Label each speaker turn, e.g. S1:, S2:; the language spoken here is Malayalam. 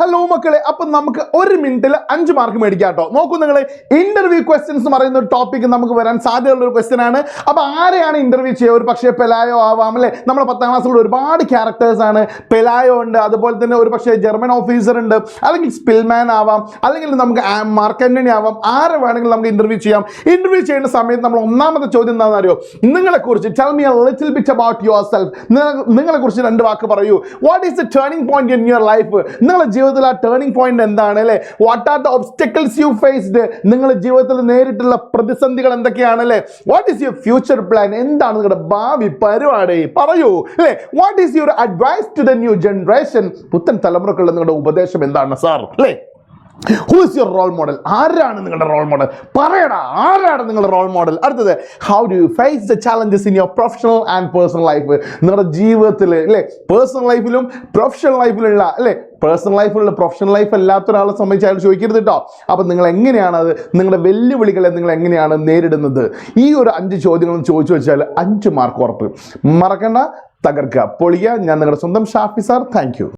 S1: ഹലോ മക്കളെ അപ്പൊ നമുക്ക് ഒരു മിനിറ്റിൽ അഞ്ച് മാർക്ക് മേടിക്കാം കേട്ടോ നോക്കൂ നിങ്ങൾ ഇന്റർവ്യൂ ക്വസ്റ്റ്യൻസ് എന്ന് പറയുന്ന ഒരു ടോപ്പിക് നമുക്ക് വരാൻ സാധ്യതയുള്ള ഒരു ക്വസ്റ്റ്യൻ ആണ്. അപ്പൊ ആരെയാണ് ഇന്റർവ്യൂ ചെയ്യുക? ഒരു പക്ഷേ പെലായോ ആവാം അല്ലെ? നമ്മുടെ പത്താം ക്ലാസ്സിലുള്ള ഒരുപാട് ക്യാരക്ടേഴ്സ് ആണ്. പെലായോ ഉണ്ട് അതുപോലെ തന്നെ ഒരു പക്ഷേ ജർമ്മൻ ഓഫീസർ ഉണ്ട് അല്ലെങ്കിൽ സ്പിൽമാൻ ആവാം അല്ലെങ്കിൽ നമുക്ക് മാർക്കന്റണി ആവാം. ആരെ വേണമെങ്കിലും നമുക്ക് ഇന്റർവ്യൂ ചെയ്യാം. ഇന്റർവ്യൂ ചെയ്യുന്ന സമയത്ത് നമ്മൾ ഒന്നാമത്തെ ചോദ്യം എന്താണെന്ന് അറിയോ? നിങ്ങളെ കുറിച്ച് tell me little bit about yourself നിങ്ങളെ കുറിച്ച് രണ്ട് വാക്ക് പറയൂ. What is the turning point in your life നിങ്ങളുടെ ജീവിതത്തിൽ ആ ടേണിംഗ് പോയിന്റ് എന്താണ് അല്ലേ? What are the obstacles you faced നിങ്ങളുടെ ജീവിതത്തിൽ നേരിട്ടുള്ള പ്രതിസന്ധികൾ എന്തൊക്കെയാണ് അല്ലേ? What is your future plan എന്താണ് നിങ്ങളുടെ ഭാവി പരിപാടി? പറയൂ അല്ലേ? What is your advice to the new generation പുത്തൻ തലമുറക്കുള്ള നിങ്ങളുടെ ഉപദേശം എന്താണ് സാർ അല്ലേ? Who is your role model ആരാണ് നിങ്ങളുടെ റോൾ മോഡൽ പറയടാ ആരാണ് നിങ്ങളുടെ റോൾ മോഡൽ അടുത്തത് how do you face the challenges in your professional and personal life നിങ്ങളുടെ ജീവിതത്തിൽ അല്ലേ? പേഴ്സണൽ ലൈഫിലും പ്രൊഫഷണൽ ലൈഫിലുള്ള അല്ലേ? പേഴ്സണൽ ലൈഫിലുള്ള പ്രൊഫഷണൽ ലൈഫ് അല്ലാത്ത ഒരാളെ സംബന്ധിച്ച് അയാൾ ചോദിക്കരുത് കേട്ടോ അപ്പം നിങ്ങൾ എങ്ങനെയാണ് അത് നിങ്ങളുടെ വെല്ലുവിളികളെ നിങ്ങൾ എങ്ങനെയാണ് നേരിടുന്നത്? ഈ ഒരു അഞ്ച് ചോദ്യങ്ങളും ചോദിച്ചു വെച്ചാൽ അഞ്ച് മാർക്ക് ഉറപ്പ്. മറക്കണ്ട തകർക്കുക. പൊളിയ ഞാൻ നിങ്ങളുടെ സ്വന്തം ഷാഫി സാർ. താങ്ക്